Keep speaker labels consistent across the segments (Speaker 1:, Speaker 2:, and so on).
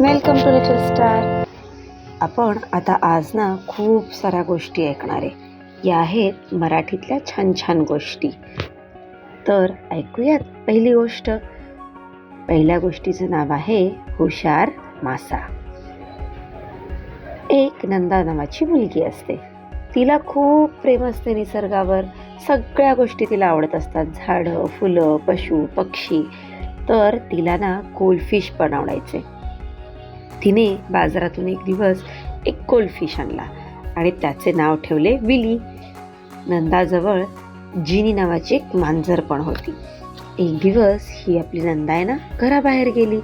Speaker 1: Welcome to little star आपण आता आज ना खूप साऱ्या गोष्टी ऐकणार आहे. या आहेत मराठीतल्या छान छान गोष्टी. तर ऐकूयात पहिली गोष्ट. पहिल्या गोष्टीचं नाव आहे हुशार मासा. एक नंदा नावाची मुलगी असते. तिला खूप प्रेम असते निसर्गावर. सगळ्या गोष्टी तिला आवडत असतात. झाडं फुलं पशु पक्षी. तर तिला ना गोल्डफिश पण आवडायचे तिने बाजारातून एक दिवस एक गोल्डफिश आणला आणि त्याचे नाव ठेवले विली. नंदाजवळ जिनी नावाची एक मांजर पण होती. एक दिवस ही आपली नंदा आहे ना घराबाहेर गेली.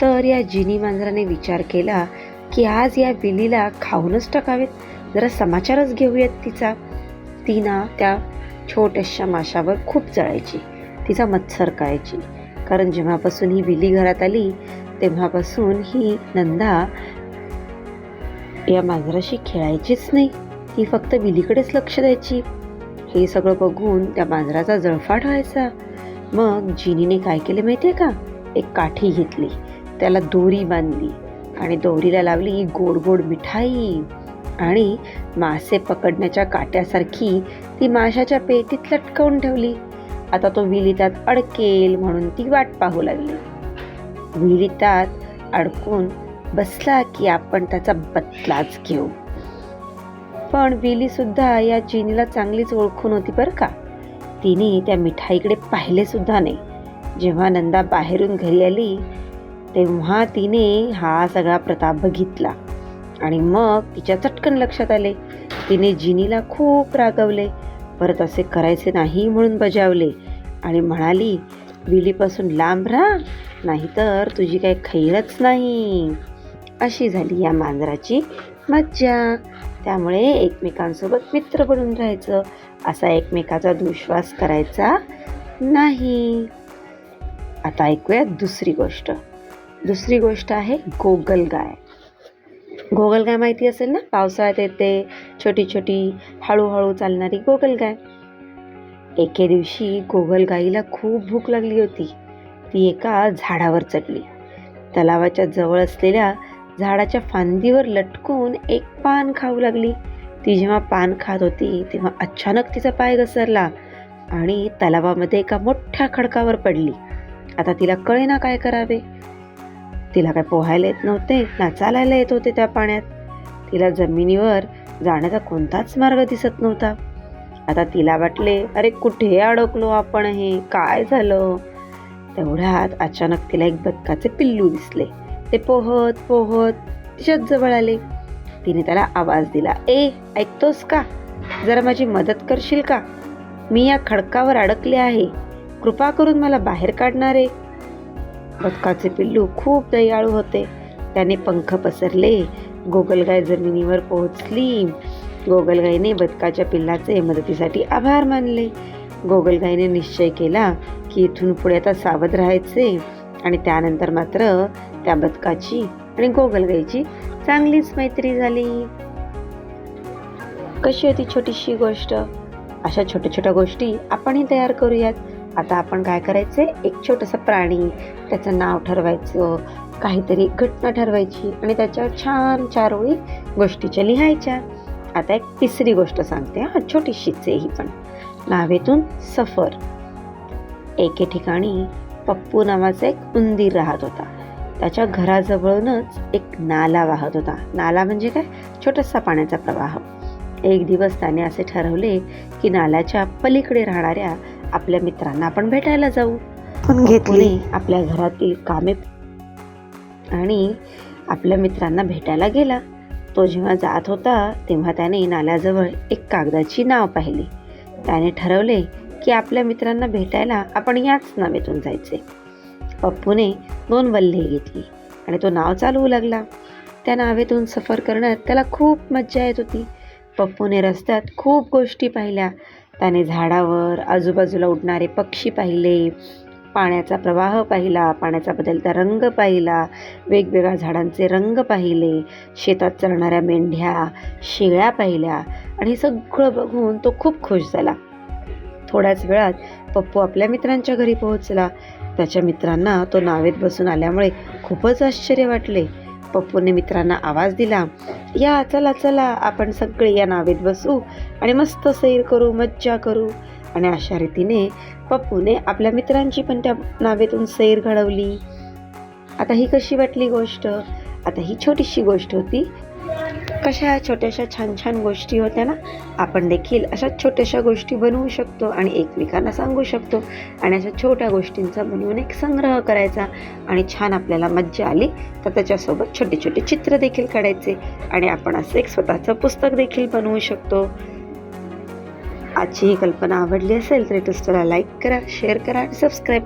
Speaker 1: तर या जिनी मांजराने विचार केला की आज या विलीला खाऊनच टाकावेत. जरा समाचारच घेऊयात तिचा. ती ना त्या छोट्याशा माशावर खूप जळायची. तिचा मत्सर करायची कारण जेव्हापासून ही विली घरात आली तेव्हापासून ही नंदा या मांजराशी खेळायचीच नाही. ती फक्त विलीकडेच लक्ष द्यायची. हे सगळं बघून त्या मांजराचा जळफाट व्हायचा. मग जिनीने काय केले माहितीये का? एक काठी घेतली. त्याला दोरी बांधली आणि दोरीला लावली गोड गोड मिठाई आणि मासे पकडण्याच्या काट्यासारखी ती माशाच्या पेटीत लटकवून ठेवली. आता तो विली त्यात अडकेल म्हणून ती वाट पाहू लागली. विहिरीतात अडकून बसला की आपण त्याचा बदलाच घेऊ. पण विली सुद्धा या चिनीला चांगलीच ओळखून होती बरं का? तिने त्या मिठाईकडे पाहिले सुद्धा नाही. जेव्हा नंदा बाहेरून घरी आली तेव्हा तिने हा सगळा प्रताप बघितला. आणि मग तिच्या चटकन लक्षात आले. तिने जिनीला खूप रागवले. परत असे करायचे नाही म्हणून बजावले. आणि म्हणाली विलीपासून लांब राहा. नाहीतर तुझी काही खैरच नाही. अशी झाली या मांजराची मज्जा. त्यामुळे एकमेकांसोबत मित्र बनून राहायचं. असा एकमेकाचा दुश्वास करायचा नाही. आता ऐकूया दुसरी गोष्ट. दुसरी गोष्ट आहे गोगलगाय गोगलगाय माहिती असेल ना? पावसाळ्यात येते छोटी छोटी हळूहळू चालणारी गोगलगाय एके दिवशी गोगलगाईला खूप भूक लागली होती. ती एका झाडावर चढली. तलावाच्या जवळ असलेल्या झाडाच्या फांदीवर लटकून एक पान खाऊ लागली. ती जेव्हा पान खात होती तेव्हा अचानक तिचा पाय घसरला आणि तलावामध्ये एका मोठ्या खडकावर पडली. आता तिला कळेना काय करावे? तिला काय पोहायला येत नव्हते ना चालायला येत होते त्या पाण्यात. तिला जमिनीवर जाण्याचा कोणताच मार्ग दिसत नव्हता. आता तिला वाटले अरे कुठे अडकलो आपण हे? काय झालं? तेवढ्यात अचानक तिला एक बदकाचे पिल्लू दिसले. ते पोहत पोहत तिच्याच जवळ आले. तिने त्याला आवाज दिला ए ऐकतोस का? जरा माझी मदत करशील का? मी या खडकावर अडकले आहे. कृपा करून मला बाहेर काढणारे बदकाचे पिल्लू खूप दयाळू होते. त्याने पंख पसरले. गोगलगाय जमिनीवर पोहोचली. गोगलगाईने बदकाच्या पिल्लाचे मदतीसाठी आभार मानले. गोगलगाईने निश्चय केला की इथून पुढे आता सावध राहायचे आणि त्यानंतर मात्र त्या बदकाची आणि गोगलगाईची चांगलीच मैत्री झाली. कशी होती छोटीशी गोष्ट? अशा छोट्या छोट्या गोष्टी आपणही तयार करूयात. आता आपण काय करायचे? एक छोटंसं प्राणी त्याचं नाव ठरवायचं काहीतरी घटना ठरवायची आणि त्याच्यावर छान चार ओळी गोष्टीच्या लिहायच्या. आता एक तिसरी गोष्ट सांगते हा छोटीशीच आहे ही पण. नावेतून सफर. एके ठिकाणी पप्पू नावाचा एक उंदीर राहत होता. त्याच्या घराजवळूनच एक नाला वाहत होता. नाला म्हणजे काय? छोटासा पाण्याचा प्रवाह. एक दिवस त्याने असे ठरवले की नाल्याच्या पलीकडे राहणाऱ्या आपल्या मित्रांना आपण भेटायला जाऊ.
Speaker 2: पण घेतली.
Speaker 1: आपल्या घरातील कामे आणि आपल्या मित्रांना भेटायला गेला. तो जेव्हा जात होता तेव्हा त्याने नाल्याजवळ एक कागदाची नाव पाहिली. त्याने ठरवले की आपल्या मित्रांना भेटायला आपण याच नावेतून जायचे. पप्पूने दोन वल्हे घेतली आणि तो नाव चालवू लागला. त्या नावेतून सफर करण्यात त्याला खूप मज्जा येत होती. पप्पूने रस्त्यात खूप गोष्टी पाहिल्या. त्याने झाडावर आजूबाजूला उडणारे पक्षी पाहिले पाण्याचा प्रवाह पाहिला पाण्याचा बदलता रंग पाहिला वेगवेगळ्या झाडांचे रंग पाहिले शेतात चरणाऱ्या मेंढ्या शेळ्या पाहिल्या आणि सगळं बघून तो खूप खुश झाला. थोड्याच वेळात पप्पू आपल्या मित्रांच्या घरी पोहोचला. त्याच्या मित्रांना तो नावेत बसून आल्यामुळे खूपच आश्चर्य वाटले. पप्पूने मित्रांना आवाज दिला या चला चला आपण सगळे या नावेत बसू आणि मस्त सैर करू मज्जा करू. आणि अशा रीतीने पप्पूने आपल्या मित्रांची पण त्या नावेतून सैर घडवली. आता ही कशी वाटली गोष्ट? आता ही छोटीशी गोष्ट होती. कशा छोट्याशा छान छान गोष्टी होत्या ना आपण देखील अशा छोट्याशा गोष्टी बनवू शकतो आणि एकमेकांना सांगू शकतो. आणि अशा छोट्या गोष्टींचा बनवून एक संग्रह करायचा आणि छान आपल्याला मज्जा आली तर त्याच्यासोबत छोटे छोटे चित्र देखील काढायचे आणि आपण असं एक स्वतःचं पुस्तक देखील बनवू शकतो. आजची ही कल्पना आवडली असेल तर टेस्टला लाईक करा शेअर करा आणि सबस्क्राईब